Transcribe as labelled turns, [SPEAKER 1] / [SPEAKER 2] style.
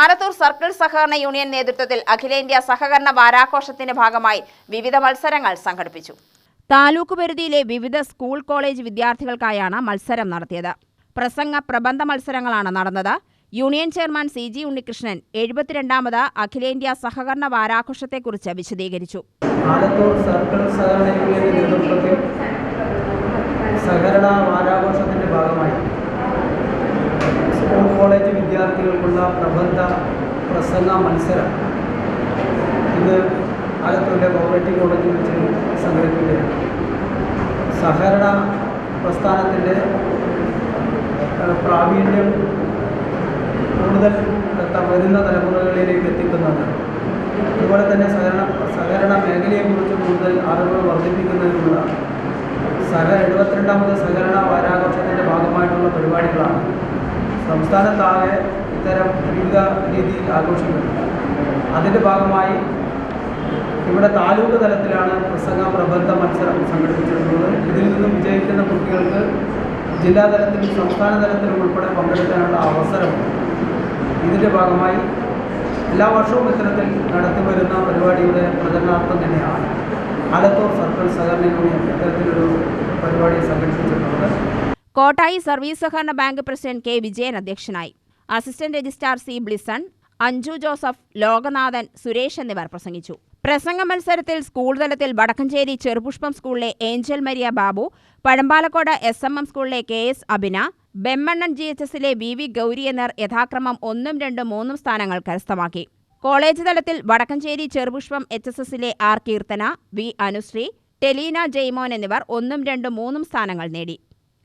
[SPEAKER 1] Alathur circle സഹകരണ union നേതൃത്വത്തിൽ അഖിലേന്ത്യാ സഹകരണ വാരാഘോഷത്തിന്റെ ഭാഗമായി വിവിധ മത്സരങ്ങൾ സംഘടിപ്പിച്ചു. താലൂക്ക് പരിധിയിലെ വിവിധ സ്കൂൾ കോളേജ് വിദ്യാർത്ഥികൾക്കായാണ് മത്സരം നടത്തിയത്. പ്രസംഗ പ്രബന്ധ മത്സരങ്ങളാണ് നടന്നത്. Union chairman C G Unnikrishnan എഴുപത്തിരണ്ടാമത് അഖിലേന്ത്യാ സഹകരണ വാരാഘോഷത്തെക്കുറിച്ച് വിശദീകരിച്ചു.
[SPEAKER 2] ആലത്തൂർ സർക്കിൾ സഹകരണ യൂണിയന്റെ നേതൃത്വത്തിൽ സഹകരണ വാരാഘോഷത്തിന്റെ ഭാഗമായി സ്കൂൾ കോളേജ് വിദ്യാർത്ഥികൾക്കുള്ള പ്രബന്ധ പ്രസംഗ മത്സരം ഇന്ന് ആലത്തൂരിലെ കോപ്പറേറ്റീവ് കോളേജിൽ വെച്ച് സംഘടിപ്പിക്കുകയാണ്. സഹകരണ പ്രസ്ഥാനത്തിന്റെ പ്രാവീണ്യം കൂടുതൽ വരുന്ന തലമുറകളിലേക്ക് എത്തിക്കുന്നത് അതുപോലെ തന്നെ സഹകരണ സഹകരണ മേഖലയെക്കുറിച്ച് കൂടുതൽ അറിവ് വർദ്ധിപ്പിക്കുന്നതിനുള്ള സഹ എഴുപത്തിരണ്ടാമത് സഹകരണ വാരാഘോഷത്തിന്റെ ഭാഗമായിട്ടുള്ള പരിപാടികളാണ്. സംസ്ഥാനത്താകെ ഇത്തരം വിവിധ രീതിയിൽ ആഘോഷിക്കുന്നു. അതിന്റെ ഭാഗമായി ഇവിടെ താലൂക്ക് തലത്തിലാണ് പ്രസംഗ പ്രബന്ധ മത്സരം സംഘടിപ്പിച്ചിട്ടുള്ളത്. ഇതിൽ നിന്നും വിജയിക്കുന്ന കുട്ടികൾക്ക് ജില്ലാ തലത്തിലും സംസ്ഥാന തലത്തിലും ഉൾപ്പെടെ പങ്കെടുക്കാനുള്ള അവസരം ഇതിന്റെ ഭാഗമായി എല്ലാ വർഷവും ഇത്തരത്തിൽ നടത്തിവരുന്ന പരിപാടിയുടെ പ്രചരണാർത്ഥം തന്നെയാണ്. ആലത്തൂർ സർക്കിൾ സഹകരണ യൂണിയൻ ഇത്തരത്തിലൊരു പരിപാടി സംഘടിപ്പിച്ചിട്ടുള്ളത്.
[SPEAKER 1] കോട്ടായി സർവീസ് സഹകരണ ബാങ്ക് പ്രസിഡന്റ് കെ വിജയൻ അധ്യക്ഷനായി. Assistant registrar C Blison Anju Joseph Lokanathan Suresh എന്നിവർ പ്രസംഗിച്ചു. പ്രസംഗ മത്സരത്തിൽ സ്കൂൾ തലത്തിൽ വടക്കഞ്ചേരി ചെറുപുഷ്പം സ്കൂളിലെ Angel Maria Babu Pazhampalakode S M M സ്കൂളിലെ K S Abina Bemmannan G H എസിലെ വി വി ഗൗരി എന്നിവർ യഥാക്രമം ഒന്നും രണ്ടും മൂന്നും സ്ഥാനങ്ങൾ കരസ്ഥമാക്കി. കോളേജ് തലത്തിൽ വടക്കഞ്ചേരി ചെറുപുഷ്പം എച്ച് എസ് എസിലെ ആർ കീർത്തന വി അനുശ്രീ ടെലീന ജെയ്മോൻ എന്നിവർ ഒന്നും രണ്ടും മൂന്നും സ്ഥാനങ്ങൾ നേടി.